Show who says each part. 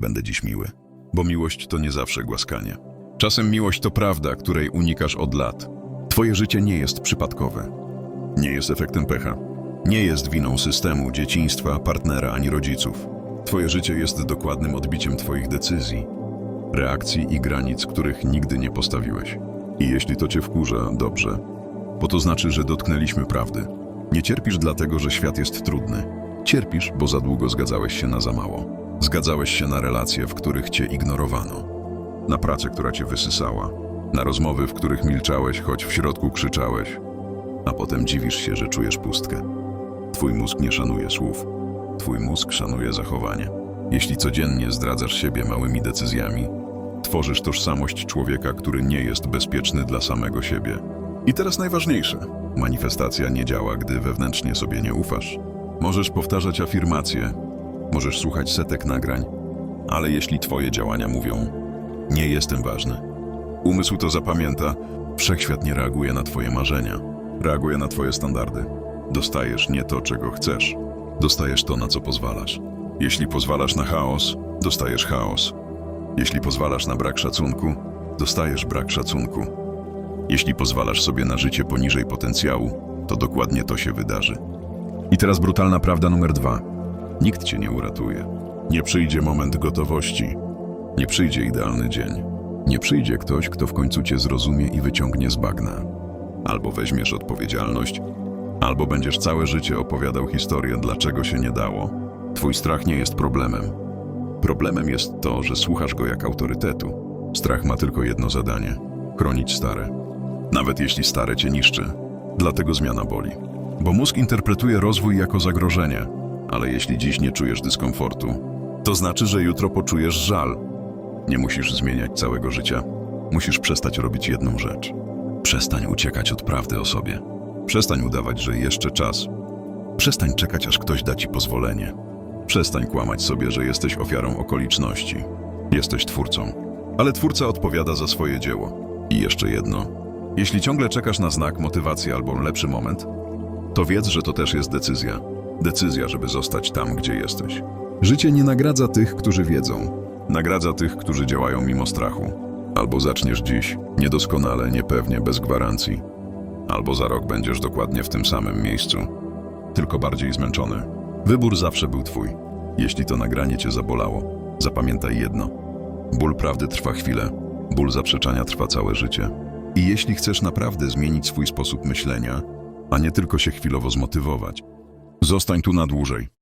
Speaker 1: będę dziś miły. Bo miłość to nie zawsze głaskanie. Czasem miłość to prawda, której unikasz od lat. Twoje życie nie jest przypadkowe. Nie jest efektem pecha. Nie jest winą systemu, dzieciństwa, partnera ani rodziców. Twoje życie jest dokładnym odbiciem Twoich decyzji, reakcji i granic, których nigdy nie postawiłeś. I jeśli to Cię wkurza, dobrze, bo to znaczy, że dotknęliśmy prawdy. Nie cierpisz dlatego, że świat jest trudny. Cierpisz, bo za długo zgadzałeś się na za mało. Zgadzałeś się na relacje, w których Cię ignorowano. Na pracę, która Cię wysysała. Na rozmowy, w których milczałeś, choć w środku krzyczałeś. A potem dziwisz się, że czujesz pustkę. Twój mózg nie szanuje słów. Twój mózg szanuje zachowanie. Jeśli codziennie zdradzasz siebie małymi decyzjami, tworzysz tożsamość człowieka, który nie jest bezpieczny dla samego siebie. I teraz najważniejsze. Manifestacja nie działa, gdy wewnętrznie sobie nie ufasz. Możesz powtarzać afirmacje, możesz słuchać setek nagrań, ale jeśli twoje działania mówią nie jestem ważny, umysł to zapamięta, wszechświat nie reaguje na twoje marzenia, reaguje na twoje standardy. Dostajesz nie to, czego chcesz, dostajesz to, na co pozwalasz. Jeśli pozwalasz na chaos, dostajesz chaos. Jeśli pozwalasz na brak szacunku, dostajesz brak szacunku. Jeśli pozwalasz sobie na życie poniżej potencjału, to dokładnie to się wydarzy. I teraz brutalna prawda numer dwa. Nikt cię nie uratuje. Nie przyjdzie moment gotowości. Nie przyjdzie idealny dzień. Nie przyjdzie ktoś, kto w końcu cię zrozumie i wyciągnie z bagna. Albo weźmiesz odpowiedzialność, albo będziesz całe życie opowiadał historię, dlaczego się nie dało. Twój strach nie jest problemem. Problemem jest to, że słuchasz go jak autorytetu. Strach ma tylko jedno zadanie chronić stare. Nawet jeśli stare cię niszczy. Dlatego zmiana boli. Bo mózg interpretuje rozwój jako zagrożenie, ale jeśli dziś nie czujesz dyskomfortu, to znaczy, że jutro poczujesz żal. Nie musisz zmieniać całego życia. Musisz przestać robić jedną rzecz. Przestań uciekać od prawdy o sobie. Przestań udawać, że jeszcze czas. Przestań czekać, aż ktoś da ci pozwolenie. Przestań kłamać sobie, że jesteś ofiarą okoliczności. Jesteś twórcą. Ale twórca odpowiada za swoje dzieło. I jeszcze jedno. Jeśli ciągle czekasz na znak, motywację albo lepszy moment, to wiedz, że to też jest decyzja. Decyzja, żeby zostać tam, gdzie jesteś. Życie nie nagradza tych, którzy wiedzą. Nagradza tych, którzy działają mimo strachu. Albo zaczniesz dziś, niedoskonale, niepewnie, bez gwarancji. Albo za rok będziesz dokładnie w tym samym miejscu, tylko bardziej zmęczony. Wybór zawsze był twój. Jeśli to nagranie cię zabolało, zapamiętaj jedno. Ból prawdy trwa chwilę, ból zaprzeczania trwa całe życie. I jeśli chcesz naprawdę zmienić swój sposób myślenia, a nie tylko się chwilowo zmotywować, zostań tu na dłużej.